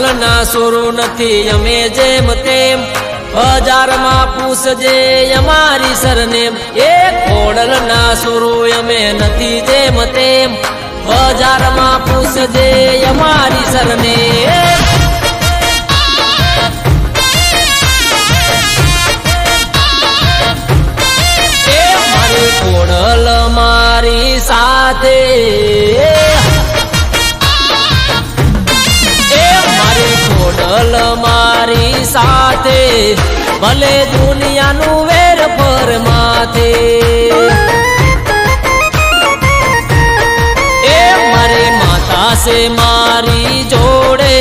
ના સુરું નથી, અમે જેમ તેમ. બજારમાં પૂછજે અમારી સરનેમ. એ ખોડલ ના સુરું અમે નથી જેમ તેમ. બજારમાં પૂછજે અમારી સરનેમ. કોડલ મારી સાથે. ખોડલ મારી સાથે, ભલે દુનિયાનું વેર પર માથે. એ મારે માતા છે મારી જોડે,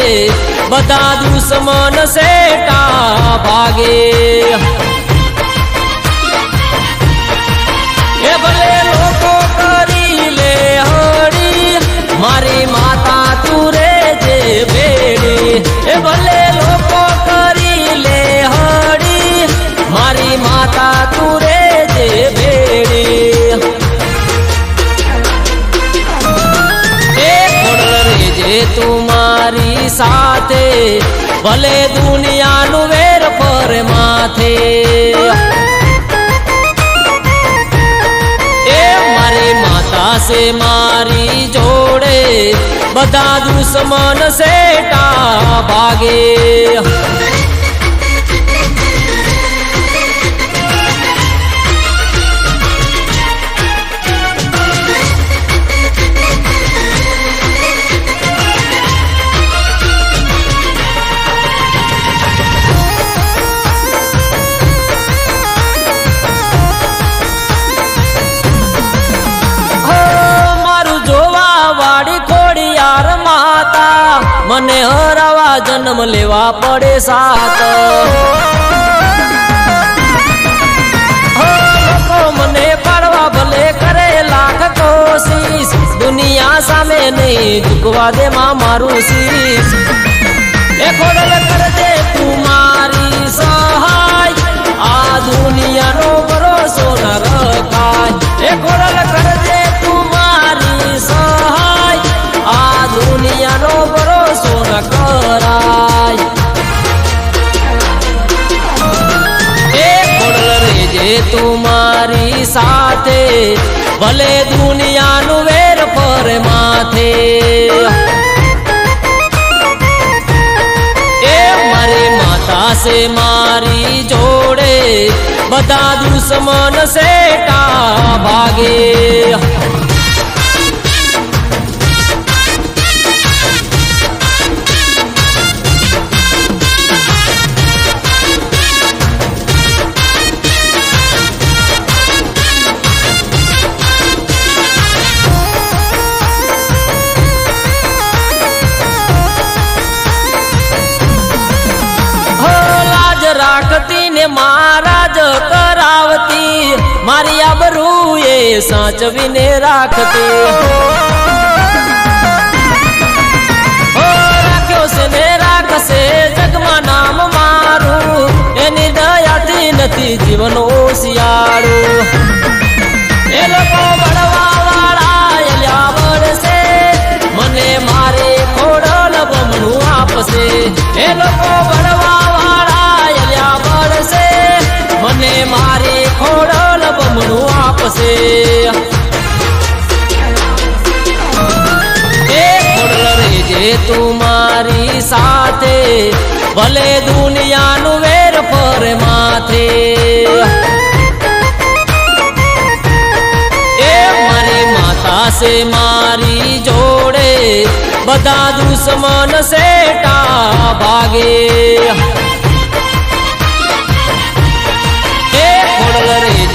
બધા દુશ્મન સેટા ભાગે. બેડી એ ભલે લોકો કરી લે હળી, મારી માતા તું રે જે ભેડી જે તું મારી સાથે, ભલે દુનિયાનું વેર પર માથે. એ મારી માતા સે જોડે બધા દુશ્મન સેટા ભાગે. માતા મને હરાવા જન્મ લેવા પડે સાત. મને પાડવા ભલે કરે લાખ કોશિશ દુનિયા સામે નહીં ચૂકવા દે માં મારું શીશ. એ ખોડલ કરજે તું મારી ભલે દુનિયાનું વેર પર માથે. એ મારી માતા છે મારી જોડે. બધા દુશ્મન સેટા રાખતી ને મહારાજ કરાવતી. મારી આબરૂ એ સાચવીને ને રાખશે જગમાં નામ મારું. એની દયાથી નથી જીવન શિયાળું. એ મને મારે ખોડલ બમણું આપશે. એ લોકો તું મારી સાથે, ભલે દુનિયાનું વેર પર માથે. એ મારી માતા છે મારી જોડે, બધા દુશ્મન સેટા ભાગે.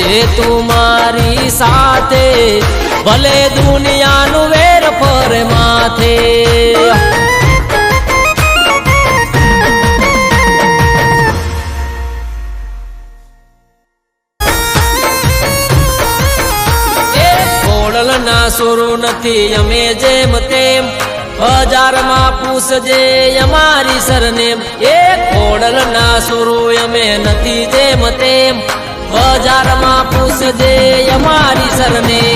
જે તું મારી સાથે, ભલે દુનિયાનું વેર પર માથે. અમે જેમ તેમ. બજારમાં પૂછજે અમારી સરનેમ. એક ખોડલ ના સુરું અમે નથી જેમ તેમ. હજારમાં પૂછજે અમારી સરનેમ.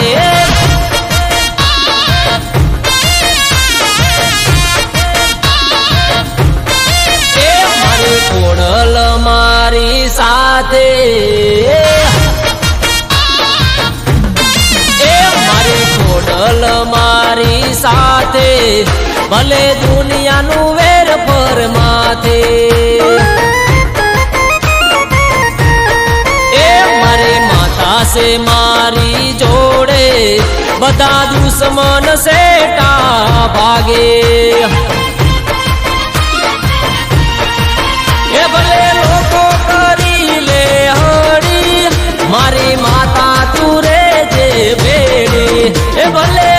સાથે એ મારી ખોડલ મારી સાથે ભલે દુનિયાનું વેર પર માથે એ મારી માતા છે મારી જોડે બધા દુશ્મન સેટા ભાગે મારી માતા તું રે જે બેડી. એ ભલે